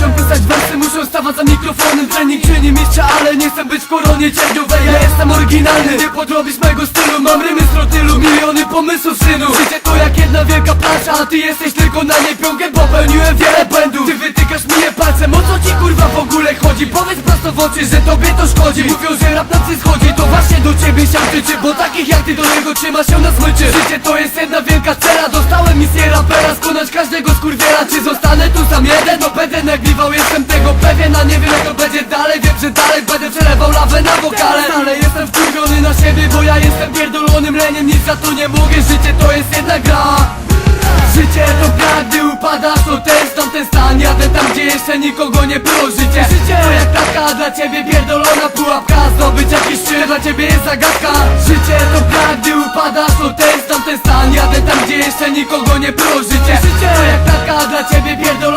Muszę pisać wersy, muszę stawać za mikrofonem Trening czy nie mistrza, ale nie chcę być w niecierpiowe Ja jestem oryginalny, nie podrobisz mego stylu Mam rymy z trotylu, miliony pomysłów synu. Życie to jak jedna wielka plansza A ty jesteś tylko na niej piągę Popełniłem wiele błędów. Ty wytykasz mnie palcem, o co ci kurwa w ogóle chodzi? Powiedz prosto w oczy, że tobie to szkodzi. Mówią, że rap na schodzi, to właśnie do ciebie się tyczy Bo takich jak ty do niego trzyma się na smyczy. Życie to jest jedna wielka cela Dostałem misję rapera, skonać każdego skurwiela. Czy zostanę tu sam jeden? No będę nagrywał, jestem tego pewien A nie wiem jak to będzie dalej, wiem, że dalej będę przelewał lawę za to nie mogę, życie to jest jedna gra. Życie to gra, gdy upadasz to też tamten stan. Jadę tam gdzie jeszcze nikogo nie było. Życie, życie! to jak taka dla ciebie pierdolona pułapka. Zdobyć jakiś szczyt dla ciebie jest zagadka. Życie to gra, gdy upadasz to też tamten stan. Jadę tam gdzie jeszcze nikogo nie było. Życie, życie! to jak taka dla ciebie pierdolona